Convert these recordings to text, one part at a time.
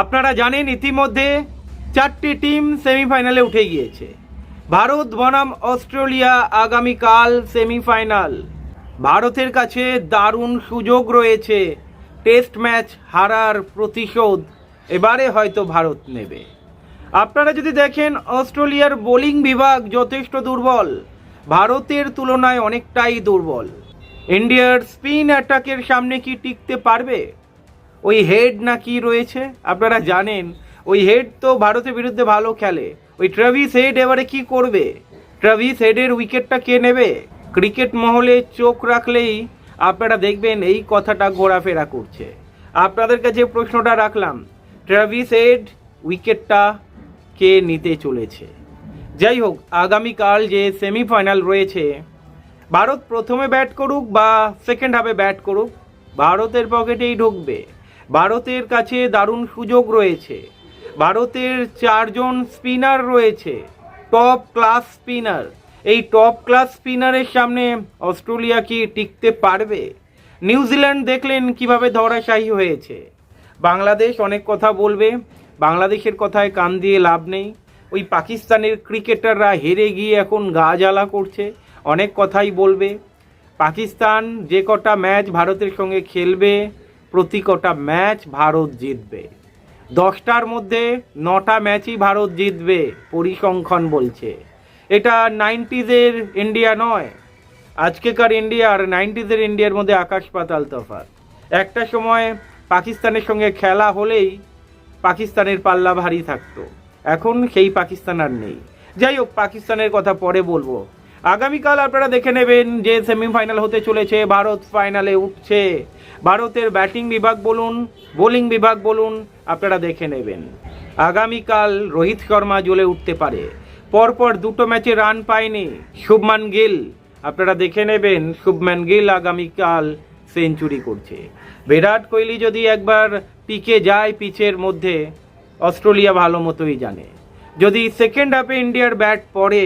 আপনারা জানেন ইতিমধ্যে চারটি টিম সেমিফাইনালে উঠে গিয়েছে। ভারত, বনাম, অস্ট্রেলিয়া আগামীকাল সেমিফাইনাল। ভারতের কাছে দারুণ সুযোগ রয়েছে। টেস্ট ম্যাচ হারার প্রতিশোধ এবারে হয়তো ভারত নেবে। আপনারা যদি দেখেন, অস্ট্রেলিয়ার বোলিং বিভাগ যথেষ্ট দুর্বল। ভারতের তুলনায় অনেকটাই দুর্বল। ইন্ডিয়ার স্পিন অ্যাটাকের সামনে কি টিকতে পারবে? ওই হেড না কি রয়েছে? আপনারা জানেন, ওই হেড তো ভারতের বিরুদ্ধে ভালো খেলে। ওই ট্রাভিস হেড এবারে কি করবে? ট্রাভিস হেডের উইকেটটা কে নেবে? ক্রিকেট মহলে চোখ রাখলেই আপনারা দেখবেন এই কথাটা ঘোরাফেরা করছে। আপনাদের কাছে প্রশ্নটা রাখলাম ট্রাভিস হেড উইকেটটা কে নিতে চলেছে? যাই হোক, আগামীকাল যে সেমিফাইনাল রয়েছে, ভারত প্রথমে ব্যাট করুক বা সেকেন্ড হাফে ব্যাট করুক, ভারতের পকেটেই ঢুকবে। ভারতের কাছে দারুণ সুযোগ রয়েছে। ভারতের চারজন স্পিনার রয়েছে টপ ক্লাস স্পিনার এই টপ ক্লাস স্পিনারের সামনে অস্ট্রেলিয়া কি টিকতে পারবে? নিউজিল্যান্ড দেখলেন কীভাবে ধরাশায়ী হয়েছে। বাংলাদেশ অনেক কথা বলবে, বাংলাদেশের কথায় কান দিয়ে লাভ নেই। ওই পাকিস্তানের ক্রিকেটাররা হেরে গিয়ে এখন গা জ্বালা করছে, অনেক কথাই বলবে। পাকিস্তান যে কটা ম্যাচ ভারতের সঙ্গে খেলবে প্রতি কটা ম্যাচ ভারত জিতবে। দশটার মধ্যে নটা ম্যাচই ভারত জিতবে, পরিসংখ্যান বলছে। এটা নাইনটিজের ইন্ডিয়া নয়, আজকেকার ইন্ডিয়া আর নাইনটিজের ইন্ডিয়ার মধ্যে আকাশ পাতাল তফাৎ। একটা সময় পাকিস্তানের সঙ্গে খেলা হলেই পাকিস্তানের পাল্লা ভারী থাকতো, এখন সেই পাকিস্তান আর নেই। যাই হোক, পাকিস্তানের কথা পরে বলব। আগামীকাল আপনারা দেখে নেবেন যে সেমিফাইনাল হতে চলেছে, ভারত ফাইনালে উঠছে। ভারতের ব্যাটিং বিভাগ বলুন, বোলিং বিভাগ বলুন, আপনারা দেখে নেবেন। আগামীকাল রোহিত শর্মা জ্বলে উঠতে পারে। পরপর দুটো ম্যাচে রান পায়নি শুভমান গিল। আপনারা দেখে নেবেন, শুভমান গিল আগামীকাল সেঞ্চুরি করছে। বিরাট কোহলি যদি একবার পিকে যায় পিচের মধ্যে, অস্ট্রেলিয়া ভালো মতোই জানে। যদি সেকেন্ড হাফে ইন্ডিয়ার ব্যাট পড়ে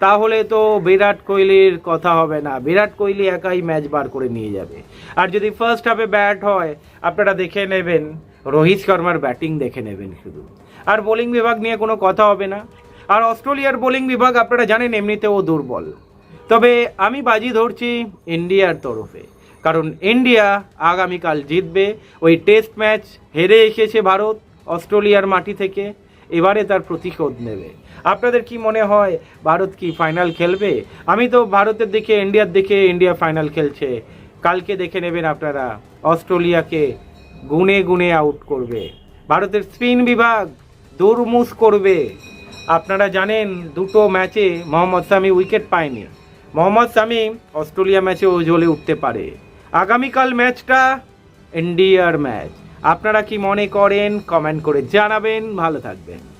তাহলে তো বিরাট কোহলির কথা হবে না। বিরাট কোহলি একাই ম্যাচ বার করে নিয়ে যাবে। আর যদি ফার্স্ট হাফে ব্যাট হয়, আপনারা দেখে নেবেন, রোহিত শর্মার ব্যাটিং দেখে নেবেন শুধু। আর বোলিং বিভাগ নিয়ে কোনো কথা হবে না। আর অস্ট্রেলিয়ার বোলিং বিভাগ আপনারা জানেন, এমনিতেও দুর্বল। তবে আমি বাজি ধরছি ইন্ডিয়ার তরফে। কারণ ইন্ডিয়া আগামীকাল জিতবে। ওই টেস্ট ম্যাচ হেরে এসেছে ভারত অস্ট্রেলিয়ার মাটি থেকে। এবারে তার প্রতিশোধ নেবে। আপনাদের কি মনে হয় ভারত কি ফাইনাল খেলবে? আমি তো ভারতের দিকে, ইন্ডিয়ার দিকে ইন্ডিয়া ফাইনাল খেলছে। কালকে দেখে নেবেন আপনারা, অস্ট্রেলিয়াকে গুনে গুনে আউট করবে। ভারতের স্পিন বিভাগ দুরমুস করবে। আপনারা জানেন দুটো ম্যাচে মোহাম্মদ শামি উইকেট পায়নি। মোহাম্মদ শামি অস্ট্রেলিয়া ম্যাচে ও জ্বলে উঠতে পারে। আগামীকাল ম্যাচটা ইন্ডিয়ার ম্যাচ আপনারা কি মনে করেন কমেন্ট করে জানাবেন। ভালো থাকবেন।